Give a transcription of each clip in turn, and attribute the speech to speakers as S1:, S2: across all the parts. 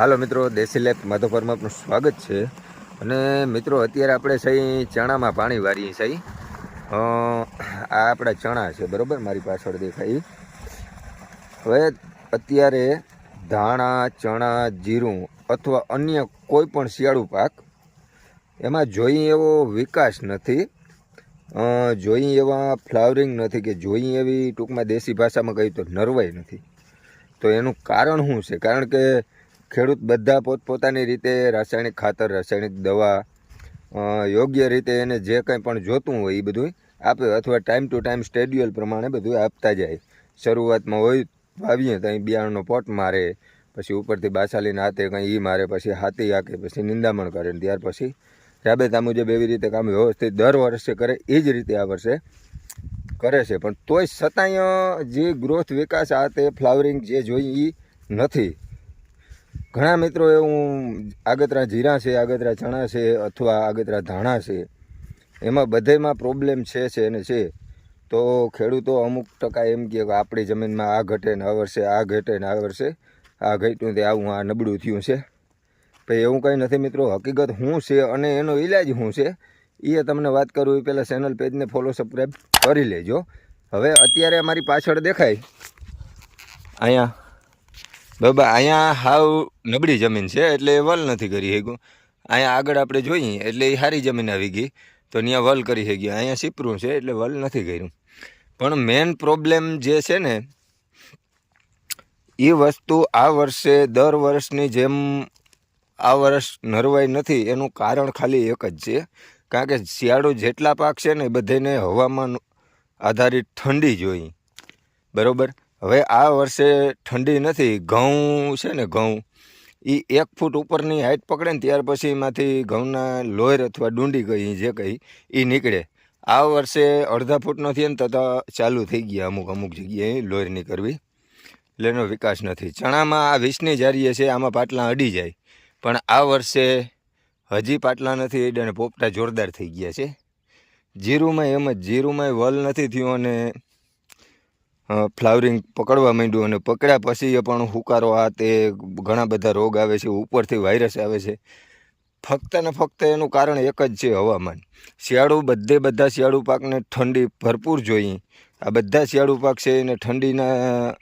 S1: હાલો મિત્રો, દેશી લેપ માધોપરમાં આપનું સ્વાગત છે. અને મિત્રો, અત્યારે આપણે સહી ચણામાં પાણી વારીએ સહી. આ આપણા ચણા છે, બરાબર? મારી પાછળ દેખાય. હવે અત્યારે ધાણા, ચણા, જીરું અથવા અન્ય કોઈ પણ શિયાળુ પાક, એમાં જોઈએ એવો વિકાસ નથી. જોઈ એવા ફ્લાવરિંગ નથી કે જોઈ એવી ટૂંકમાં દેશી ભાષામાં કહી તો નરવાઈ નથી. તો એનું કારણ શું છે? કારણ કે ખેડૂત બધા પોતપોતાની રીતે રાસાયણિક ખાતર, રાસાયણિક દવા યોગ્ય રીતે એને જે કંઈ પણ જોતું હોય એ બધું આપે અથવા ટાઈમ ટુ ટાઈમ સ્ટેડ્યુલ પ્રમાણે બધું આપતા જાય. શરૂઆતમાં હોય વાવીએ તો અહીં બિયારણનો પોટ મારે, પછી ઉપરથી બાસાલીને હાથે કંઈ એ મારે, પછી હાથી હાકે પછી નિંદામણ કરે ત્યાર પછી રાબેતા મુજબ એવી રીતે કામ વ્યવસ્થિત દર વર્ષે કરે એ જ રીતે આ વર્ષે કરે છે. પણ તોય છતાંય જે ગ્રોથ વિકાસ આ તે ફ્લાવરિંગ જે જોઈએ એ નથી. ઘણા મિત્રો એવું આગતરા જીરા છે, આગતરા ચણા છે અથવા આગતરા ધાણા છે, એમાં બધેમાં પ્રોબ્લેમ છે છે અને છે. તો ખેડૂતો અમુક ટકા એમ કહે કે આપણી જમીનમાં આ ઘટે ને આ વર્ષે આ ઘટે ને આ વર્ષે આ ઘટ્યું તે આવું આ નબળું થયું છે. ભાઈ, એવું કંઈ નથી મિત્રો. હકીકત શું છે અને એનો ઈલાજ શું છે એ તમને વાત કરું એ પહેલાં ચેનલ પેજને ફોલો સબસ્ક્રાઈબ કરી લેજો. હવે અત્યારે અમારી પાછળ દેખાય. અહીંયા બાબા, અહીંયા હાવ નબળી જમીન છે, એટલે એ વલ નથી કરી શક્યું. અહીંયા આગળ આપણે જોઈએ, એટલે એ સારી જમીન આવી ગઈ. તો ત્યાં વલ કરી શક્યું. અહીંયા સીપરું છે, એટલે વલ નથી કર્યું. પણ મેન પ્રોબ્લેમ જે છે ને, એ વસ્તુ આ વર્ષે, દર વર્ષની જેમ આ વર્ષ નરવાઈ નથી, એનું કારણ ખાલી એક જ છે. કારણ કે શિયાળો જેટલા પાક છે ને, એ બધાને હવામાન આધારિત ઠંડી જોઈ. બરોબર? હવે આ વર્ષે ઠંડી નથી, ઘઉં છે ને ઘઉં. એ એક ફૂટ ઉપરની હાઈટ પકડે ને ત્યાર પછી એમાંથી ઘઉંના લોહર અથવા ડુંડી કહી જે કહી એ નીકળે. આ વર્ષે અડધા ફૂટ નથી ને તો તો ચાલુ થઈ ગયા અમુક અમુક જગ્યાએ લોહર નીકળવી. એટલે એનો વિકાસ નથી. ચણામાં આ વીસની જારીએ છે, આમાં પાટલા અડી જાય. પણ આ વર્ષે હજી પાટલા નથી અડ્યા અને પોપટા જોરદાર થઈ ગયા છે. જીરુમાં એમ જ જીરુમાં વલ નથી થયું અને ફ્લાવરિંગ પકડવા માંડ્યું અને પકડ્યા પછી એ પણ હુકારો આ તે ઘણા બધા રોગ આવે છે, ઉપરથી વાયરસ આવે છે. ફક્ત ને ફક્ત એનું કારણ એક જ છે હવામાન. શિયાળુ બધે બધા શિયાળુ પાકને ઠંડી ભરપૂર જોઈએ. આ બધા શિયાળુ પાક છે એને ઠંડીના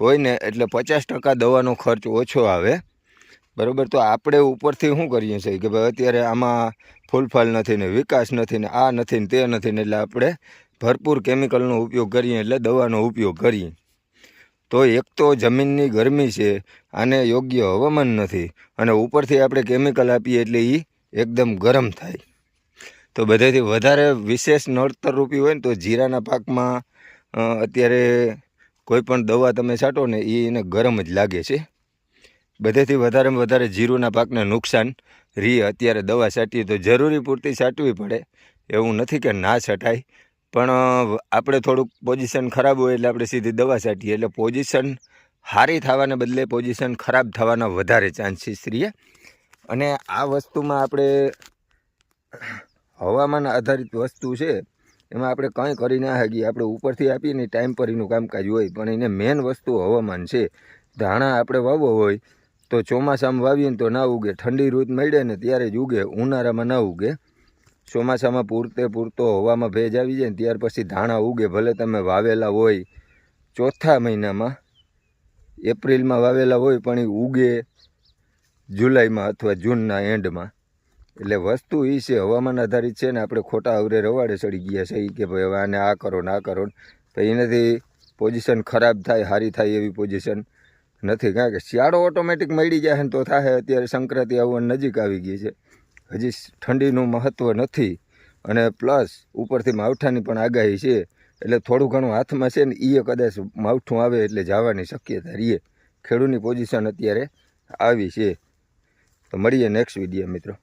S1: હોય ને એટલે પચાસ ટકા દવાનો ખર્ચ ઓછો આવે. બરાબર? તો આપણે ઉપરથી શું કરીએ છીએ કે ભાઈ અત્યારે આમાં ફૂલફાલ નથી ને વિકાસ નથી ને આ નથી ને તે નથી ને એટલે આપણે ભરપૂર કેમિકલનો ઉપયોગ કરીએ એટલે દવાનો ઉપયોગ કરીએ. તો એક તો જમીનની ગરમી છે, આને યોગ્ય હવામાન નથી અને ઉપરથી આપણે કેમિકલ આપીએ એટલે એ એકદમ ગરમ થાય. તો બધેથી વધારે વિશેષ નળતરરૂપી હોય ને તો જીરાના પાકમાં અત્યારે કોઈ પણ દવા તમે છાંટો ને એ એને ગરમ જ લાગે છે. બધેથી વધારેમાં વધારે જીરુના પાકને નુકસાન. રી અત્યારે દવા છાંટીએ તો જરૂરી પૂરતી છાંટવી પડે. એવું નથી કે ના છટાય. પણ આપણે થોડુંક પોઝિશન ખરાબ હોય એટલે આપણે સીધી દવા છાંટીએ. એટલે પોઝિશન સારી થવાને બદલે પોઝિશન ખરાબ થવાના વધારે ચાન્સીસ રહીએ. અને આ વસ્તુમાં આપણે હવામાન આધારિત વસ્તુ છે, એમાં આપણે કંઈ કરી ના શકીએ. આપણે ઉપરથી આપીએ ને ટાઈમ પર એનું કામકાજ હોય. પણ એને મેન વસ્તુ હવામાન છે. ધાણા આપણે વાવવો હોય, તો ચોમાસામાં વાવીએ ને તો ના ઉગે. ઠંડી ઋતુ મળે ને ત્યારે જ ઉગે. ઉનાળામાં ના ઉગે. ચોમાસામાં પૂરતે પૂરતો હવામાં ભેજ આવી જાય ને ત્યાર પછી ધાણા ઉગે, ભલે તમે વાવેલા હોય ચોથા મહિનામાં, એપ્રિલમાં વાવેલા હોય પણ એ ઉગે જુલાઈમાં અથવા જૂનના એન્ડમાં. એટલે વસ્તુ એ છે, હવામાન આધારિત છે ને આપણે ખોટા અવરે રવાડે ચડી ગયા છે કે ભાઈ હવે આને આ કરો ને આ કરો તો એનાથી પોઝિશન ખરાબ થાય સારી થાય એવી પોઝિશન નથી. કારણ કે શિયાળો ઓટોમેટિક મળી જાય ને તો થાય અત્યારે સંક્રાંતિ આવવાની નજીક આવી ગઈ છે. હજી ઠંડીનું મહત્ત્વ નથી અને પ્લસ ઉપરથી માવઠાની પણ આગાહી છે. એટલે થોડું ઘણું હાથમાં છે ને એ કદાચ માવઠું આવે એટલે જવાની શક્યતા રહીએ ખેડૂતની પોઝિશન અત્યારે આવી છે. તો મળીએ નેક્સ્ટ વીડિયો મિત્રો.